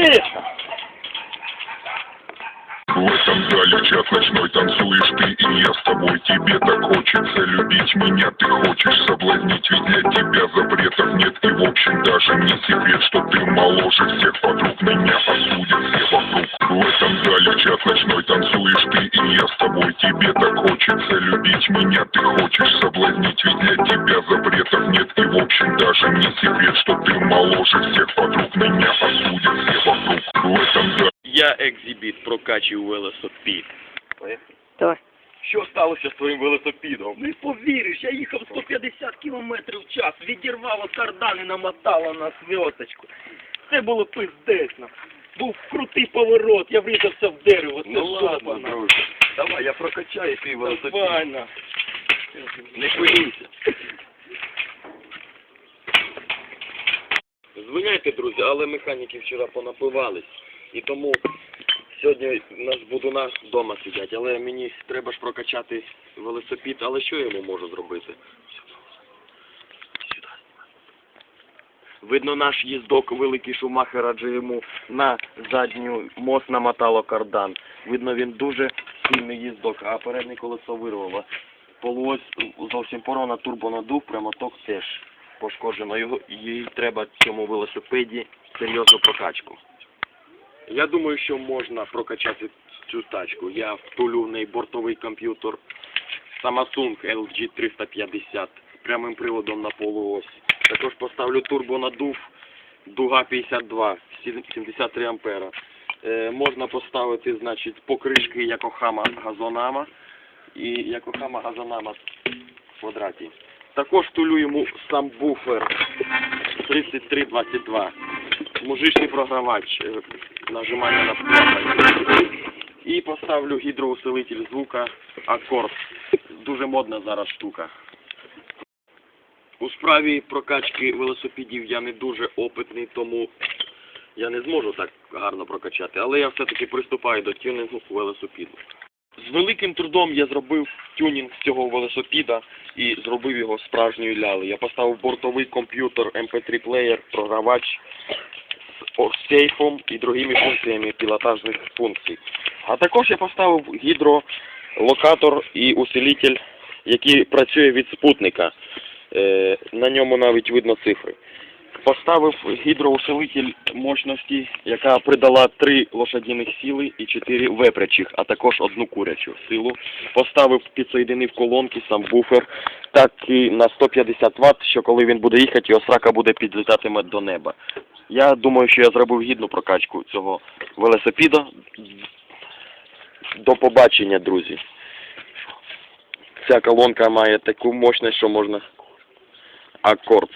В этом зале чат ночной танцуешь ты, и я с тобой. Тебе так хочется любить меня, ты хочешь соблазнить, ведь для тебя запретов нет. И в общем даже не секрет, что ты моложе всех подруг, меня а осудят все вокруг. В этом зале чат ночной танцуешь ты, и я с тобой. Тебе так хочется любить меня, ты хочешь соблазнить, ведь для тебя запретов нет. И в общем даже не секрет, что ты моложе всех подруг. Екзибіт, прокачую велосипед. Що сталося з твоїм велосипедом? Не повіриш, я їхав 150 кілометрів в час, відірвало кардан і намотало на зв'язочку. Це було пиздечно. Був крутий поворот, я врізався в дерево, це Ну ладно, друже. Давай, я прокачаю твій велосипед. Нормально. Не хвилюйся. Звиняйте, друзі, але механіки вчора понапивались. І тому сьогодні у нас будуна вдома сидять. Але мені треба ж прокачати велосипед, але що я йому можу зробити? Видно, наш їздок великий шумахер, адже йому на задню мост намотало кардан. Видно, він дуже сильний їздок, а переднє колесо вирвало. Полуось зовсім порвана, турбонадув, прямоток теж пошкоджено. Його, їй треба цьому велосипеді серйозну прокачку. Я думаю, що можна прокачати цю тачку. Я втулю в неї бортовий комп'ютер Samsung LG 350 з прямим приводом на полуось. Також поставлю турбонадув Дуга 52, 73 ампера. Е, можна поставити, значить, покришки Якохама газонама і Якохама газонама в квадраті. Також тулю йому сам буфер 3322. Мужичний програвач, е, нажимання на клапан. І поставлю гідроусилитель звука Акорд. Дуже модна зараз штука. У справі прокачки велосипедів я не дуже опитний, тому я не зможу так гарно прокачати, але я все-таки приступаю до тюнінгу велосипеду. З великим трудом я зробив тюнінг цього велосипеда і зробив його справжньою ляли. Я поставив бортовий комп'ютер MP3 плеєр, програвач з о- сейфом і другими функціями пілотажних функцій. А також я поставив гідролокатор і усилитель, який працює від спутника. Е, на ньому навіть видно цифри. Поставив гідроусилитель мощності, яка придала 3 лошадіних сили і 4 вепрячих, а також одну курячу силу. Поставив, підсоєдинив колонки, сам буфер, так і на 150 Вт, що коли він буде їхати, його срака буде підлітатиме до неба. Я думаю, що я зробив гідну прокачку цього велосипеда. До побачення, друзі. Ця колонка має таку мощність, що можна акорд